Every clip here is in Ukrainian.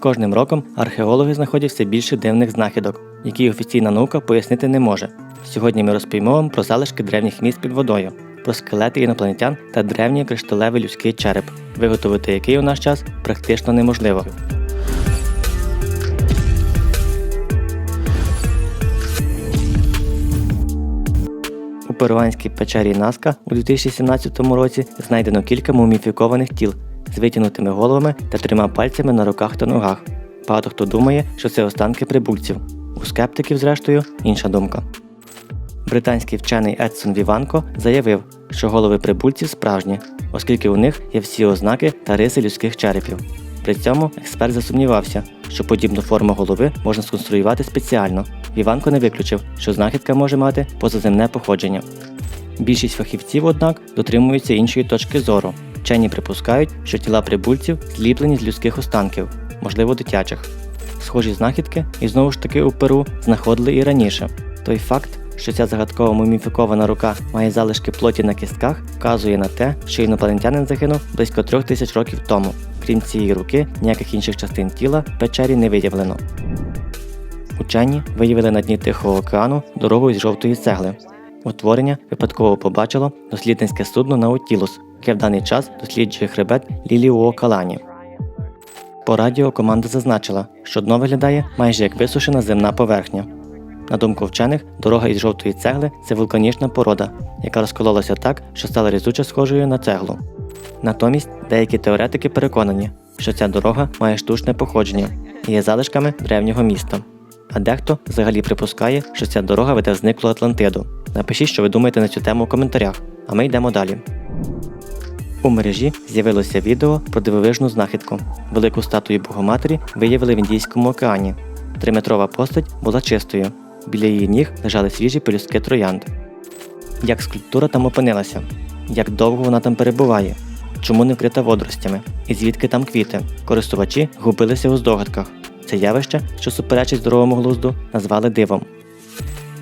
кожним роком археологи знаходять все більше дивних знахідок, які офіційна наука пояснити не може. Сьогодні ми розповімо вам про залишки древніх міст під водою, про скелети інопланетян та древній кришталевий людський череп, виготовити який у наш час практично неможливо. У перуанській печері Наска у 2017 році знайдено кілька муміфікованих тіл з витягнутими головами та трьома пальцями на руках та ногах. Багато хто думає, що це останки прибульців. У скептиків, зрештою, інша думка. Британський вчений Едсон Віванко заявив, що голови прибульців справжні, оскільки у них є всі ознаки та риси людських черепів. При цьому експерт засумнівався, що подібну форму голови можна сконструювати спеціально. Віванко не виключив, що знахідка може мати позаземне походження. Більшість фахівців, однак, дотримуються іншої точки зору. Вчені припускають, що тіла прибульців зліплені з людських останків, можливо, дитячих. Схожі знахідки, і знову ж таки у Перу знаходили і раніше. Той факт, що ця загадкова муміфікована рука має залишки плоті на кістках, вказує на те, що інопланетянин загинув близько трьох тисяч років тому. Крім цієї руки, ніяких інших частин тіла в печері не виявлено. Учені виявили на дні Тихого океану дорогу із жовтої цегли. Утворення випадково побачило дослідницьке судно Наутілус, яке в даний час досліджує хребет Ліліуокалані. По радіо команда зазначила, що дно виглядає майже як висушена земна поверхня. На думку вчених, дорога із жовтої цегли це вулканічна порода, яка розкололася так, що стала різуче схожою на цеглу. Натомість деякі теоретики переконані, що ця дорога має штучне походження і є залишками древнього міста. А дехто взагалі припускає, що ця дорога веде зниклу Атлантиду. Напишіть, що ви думаєте на цю тему в коментарях, а ми йдемо далі. У мережі з'явилося відео про дивовижну знахідку. Велику статую Богоматері виявили в Індійському океані. Триметрова постать була чистою. Біля її ніг лежали свіжі пелюстки троянд. Як скульптура там опинилася? Як довго вона там перебуває? Чому не вкрита водоростями? І звідки там квіти? Користувачі губилися у здогадках. Це явище, що суперечить здоровому глузду, назвали дивом.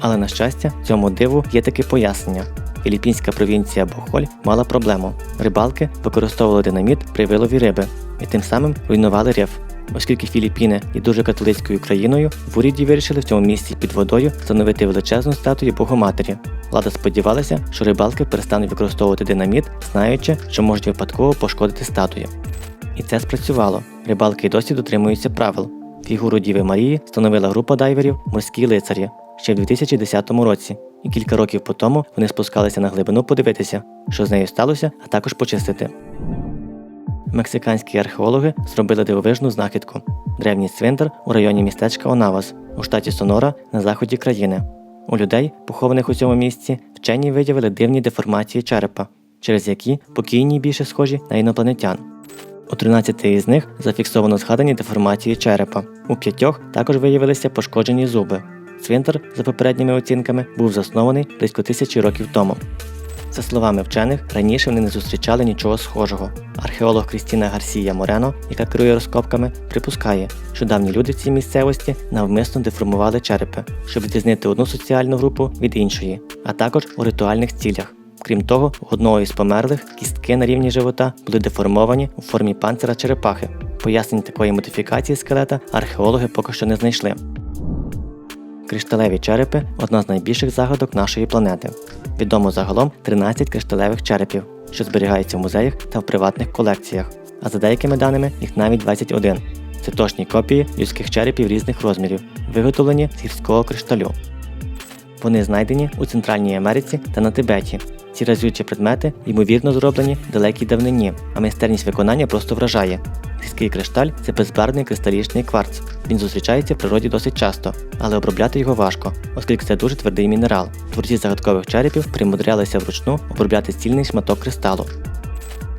Але на щастя, цьому диву є таке пояснення. Філіппінська провінція Бохоль мала проблему. Рибалки використовували динаміт при вилові риби і тим самим руйнували риф. Оскільки Філіппіни є дуже католицькою країною, в уряді вирішили в цьому місці під водою встановити величезну статую Богоматері. Влада сподівалася, що рибалки перестануть використовувати динаміт, знаючи, що можуть випадково пошкодити статую. І це спрацювало. Рибалки й досі дотримуються правил. Фігуру Діви Марії встановила група дайверів Морські лицарі ще в 2010 році, і кілька років по тому вони спускалися на глибину подивитися, що з нею сталося, а також почистити. Мексиканські археологи зробили дивовижну знахідку древній цвинтар у районі містечка Онавас у штаті Сонора на заході країни. У людей, похованих у цьому місці, вчені виявили дивні деформації черепа, через які покійні більше схожі на інопланетян. У 13 із них зафіксовано згадані деформації черепа. У п'ятьох також виявилися пошкоджені зуби. Цвинтар, за попередніми оцінками, був заснований близько тисячі років тому. За словами вчених, раніше вони не зустрічали нічого схожого. Археолог Крістіна Гарсія Морено, яка керує розкопками, припускає, що давні люди в цій місцевості навмисно деформували черепи, щоб відрізнити одну соціальну групу від іншої, а також у ритуальних цілях. Крім того, у одного із померлих кістки на рівні живота були деформовані у формі панцира черепахи. Пояснень такої модифікації скелета археологи поки що не знайшли. Кришталеві черепи одна з найбільших загадок нашої планети. Відомо загалом 13 кришталевих черепів, що зберігаються в музеях та в приватних колекціях, а за деякими даними їх навіть 21. Це точні копії людських черепів різних розмірів, виготовлені з гірського кришталю. Вони знайдені у Центральній Америці та на Тибеті. Ці разючі предмети, ймовірно, зроблені в далекій давнині, а майстерність виконання просто вражає. Гірський кришталь це безбарвний кристалічний кварц. Він зустрічається в природі досить часто, але обробляти його важко, оскільки це дуже твердий мінерал. Творці загадкових черепів примудрялися вручну обробляти цільний шматок кристалу.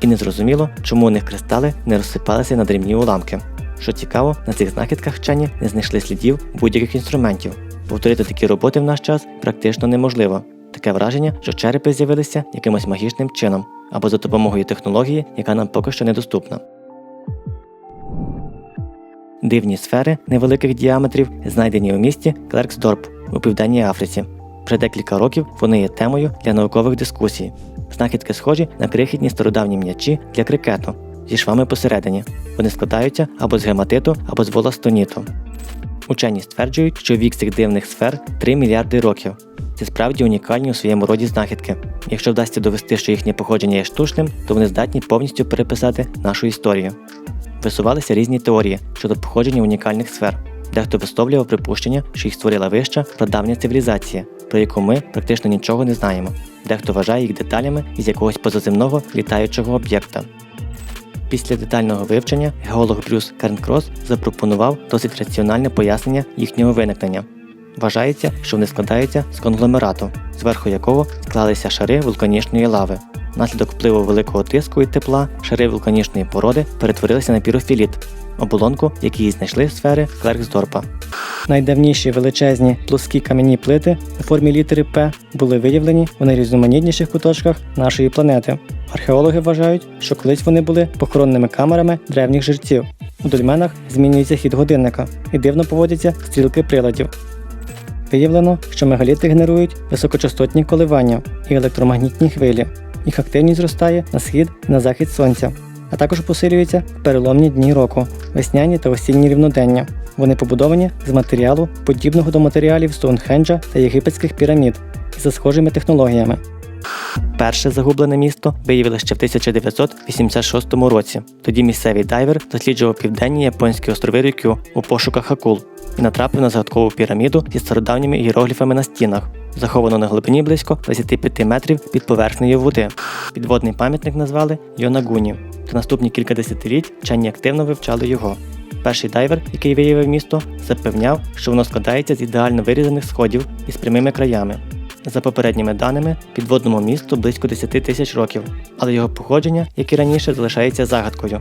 І незрозуміло, чому у них кристали не розсипалися на дрібні уламки. Що цікаво, на цих знахідках вчені не знайшли слідів будь-яких інструментів. Повторити такі роботи в наш час практично неможливо. Таке враження, що черепи з'явилися якимось магічним чином або за допомогою технології, яка нам поки що недоступна. Дивні сфери невеликих діаметрів знайдені у місті Клерксдорп у Південній Африці. Вже декілька років вони є темою для наукових дискусій. Знахідки схожі на крихітні стародавні м'ячі для крикету. зі швами посередині. Вони складаються або з гематиту, або з воластоніту. Учені стверджують, що вік цих дивних сфер 3 мільярди років. Це справді унікальні у своєму роді знахідки. Якщо вдасться довести, що їхнє походження є штучним, то вони здатні повністю переписати нашу історію. Висувалися різні теорії щодо походження унікальних сфер. Дехто висловлював припущення, що їх створила вища прадавня цивілізація, про яку ми практично нічого не знаємо. Дехто вважає їх деталями із якогось позаземного літаючого об'єкта. Після детального вивчення геолог Брюс Кернкрос запропонував досить раціональне пояснення їхнього виникнення. Вважається, що вони складаються з конгломерату, зверху якого склалися шари вулканічної лави. Внаслідок впливу великого тиску і тепла шари вулканічної породи перетворилися на пірофіліт, оболонку, який знайшли сфери Клерксдорпа. Найдавніші величезні плоскі кам'яні плити у формі літери П були виявлені у найрізноманітніших куточках нашої планети. Археологи вважають, що колись вони були похоронними камерами древніх жерців. У дольменах змінюється хід годинника і дивно поводяться стрілки приладів. Виявлено, що мегаліти генерують високочастотні коливання і електромагнітні хвилі. Їх активність зростає на схід і на захід сонця, а також посилюється в переломні дні року, весняні та осінні рівнодення. Вони побудовані з матеріалу, подібного до матеріалів Стоунхенджа та єгипетських пірамід, за схожими технологіями. Перше загублене місто виявили ще в 1986 році. Тоді місцевий дайвер досліджував південні японські острови Рюкю у пошуках акул і натрапив на загадкову піраміду зі стародавніми іерогліфами на стінах, заховану на глибині близько 25 метрів під поверхнею води. Підводний пам'ятник назвали Йонагуні. Та наступні кілька десятиліть вчені активно вивчали його. Перший дайвер, який виявив місто, запевняв, що воно складається з ідеально вирізаних сходів із прямими краями. За попередніми даними, підводному місту близько 10 тисяч років, але його походження, як і раніше, залишається загадкою.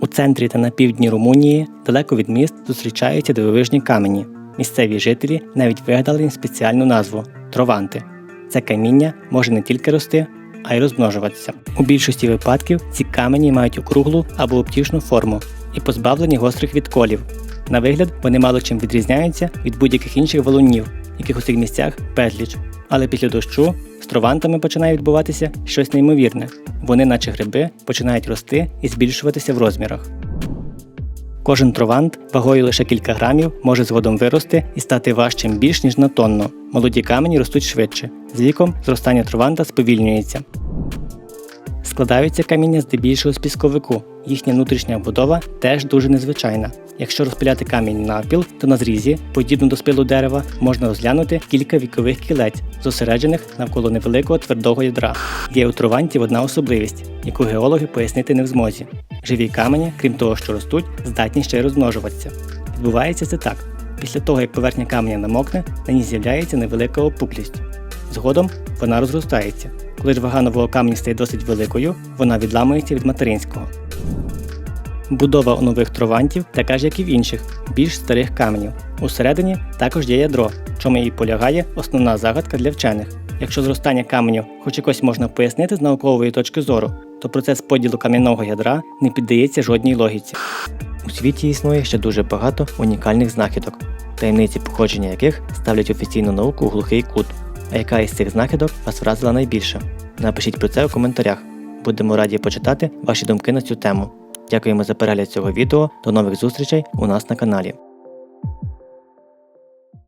У центрі та на півдні Румунії, далеко від міст, зустрічаються дивовижні камені. Місцеві жителі навіть вигадали їм спеціальну назву трованти. Це каміння може не тільки рости, а й розмножуватися. У більшості випадків ці камені мають округлу або обтішну форму і позбавлені гострих відколів. На вигляд вони мало чим відрізняються від будь-яких інших валунів, яких у цих місцях безліч. Але після дощу з тровантами починає відбуватися щось неймовірне. Вони, наче гриби, починають рости і збільшуватися в розмірах. Кожен травант вагою лише кілька грамів може згодом вирости і стати важчим більш ніж на тонну. Молоді камені ростуть швидше. З віком зростання траванта сповільнюється. Складаються каміння здебільшого з пісковику. Їхня внутрішня будова теж дуже незвичайна. Якщо розпиляти камінь навпіл, то на зрізі, подібно до спилу дерева, можна розглянути кілька вікових кілець, зосереджених навколо невеликого твердого ядра. Є у тровантів одна особливість, яку геологи пояснити не в змозі. Живі камені, крім того, що ростуть, здатні ще й розмножуватися. Відбувається це так. Після того, як поверхня каменя намокне, на ній з'являється невелика опуклість. Згодом вона розростається. Коли ж вага нового каменю стає досить великою, вона відламується від материнського. Будова у нових тровантів така ж, як і в інших, більш старих каменів. Усередині також є ядро, чому і полягає основна загадка для вчених. Якщо зростання каменю хоч якось можна пояснити з наукової точки зору, то процес поділу кам'яного ядра не піддається жодній логіці. У світі існує ще дуже багато унікальних знахідок, таємниці походження яких ставлять офіційну науку у глухий кут. А яка із цих знахідок вас вразила найбільше? Напишіть про це у коментарях. Будемо раді почитати ваші думки на цю тему. Дякуємо за перегляд цього відео. До нових зустрічей у нас на каналі.